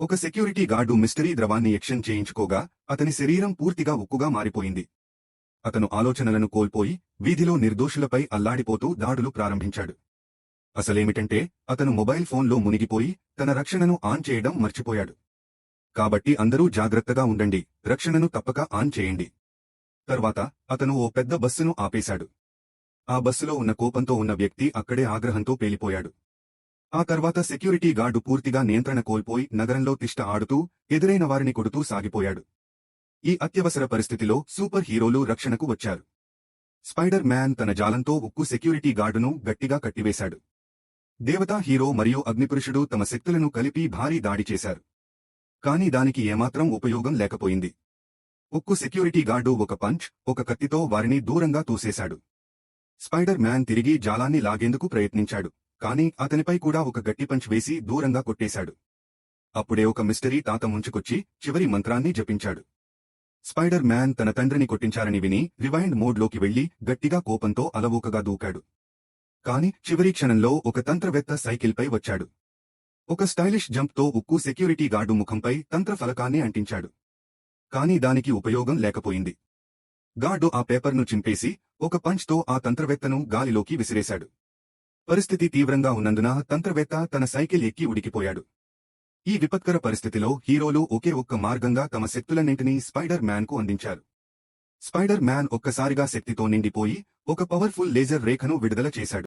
ఒక security guard mystery ద్రవాన్ని ఎక్షన్ చేయించుకోగా అతని శరీరం పూర్తిగా ఉక్కుగా మారిపోయింది. అతను ఆలోచనలను కోల్పోయి వీధిలో నిర్దోషులపై అల్లాడిపోతూ దాడులు ప్రారంభించాడు. అసలేమిటంటే అతను మొబైల్ ఫోన్లో మునిగిపోయి తన రక్షణను ఆన్ చేయడం మర్చిపోయాడు. కాబట్టి అందరూ జాగ్రత్తగా ఉండండి రక్షణను తప్పక ఆన్ చేయండి. తర్వాత అతను ఓ పెద్ద బస్సును ఆపేశాడు. ఆ బస్సులో ఉన్న కోపంతో ఉన్న వ్యక్తి అక్కడే ఆగ్రహంతో పేలిపోయాడు. ఆ తర్వాత సెక్యూరిటీ గార్డు పూర్తిగా నియంత్రణ కోల్పోయి నగరంలో తిష్ట ఆడుతూ ఎదురైన వారిని కొడుతూ సాగిపోయాడు. ఈ అత్యవసర పరిస్థితిలో సూపర్ హీరోలు రక్షణకు వచ్చారు. స్పైడర్ మ్యాన్ తన జాలంతో ఉక్కు సెక్యూరిటీ గార్డును గట్టిగా కట్టివేశాడు. దేవతా హీరో మరియు అగ్నిపురుషుడు తమ శక్తులను కలిపి భారీ దాడి చేశారు. కాని దానికి ఏమాత్రం ఉపయోగం లేకపోయింది. ఉక్కు సెక్యూరిటీ గార్డు ఒక పంచ్ ఒక కత్తితో వారిని దూరంగా తోసేశాడు. స్పైడర్ మ్యాన్ తిరిగి జాలాన్ని లాగేందుకు ప్రయత్నించాడు. కాని అతనిపై కూడా ఒక గట్టి పంచ్ వేసి దూరంగా కొట్టేశాడు. అప్పుడే ఒక మిస్టరీ తాత ముంచుకొచ్చి చివరి మంత్రాన్ని జపించాడు. స్పైడర్ మ్యాన్ తన తండ్రిని కొట్టించారని విని రివైండ్ మోడ్లోకి వెళ్ళి గట్టిగా కోపంతో అలవోకగా దూకాడు. కాని చివరి క్షణంలో ఒక తంత్రవేత్త సైకిల్పై వచ్చాడు. ఒక స్టైలిష్ జంప్తో ఉక్కు సెక్యూరిటీ గార్డు ముఖంపై తంత్ర ఫలకాన్ని అంటించాడు. కాని దానికి ఉపయోగం లేకపోయింది. గార్డు ఆ పేపర్ను చింపేసి ఒక పంచ్తో ఆ తంత్రవేత్తను గాలిలోకి విసిరేశాడు. పరిస్థితి తీవ్రంగా ఉన్నందున తంత్రవేత్త తన సైకిల్ ఎక్కి ఉడికిపోయాడు. ఈ విపత్కర పరిస్థితిలో హీరోలు ఒకే ఒక్క మార్గంగా తమ శక్తులన్నింటినీ స్పైడర్ మ్యాన్కు అందించారు. స్పైడర్ మ్యాన్ ఒక్కసారిగా శక్తితో నిండిపోయి ఒక పవర్ఫుల్ లేజర్ రేఖను విడుదల చేశాడు.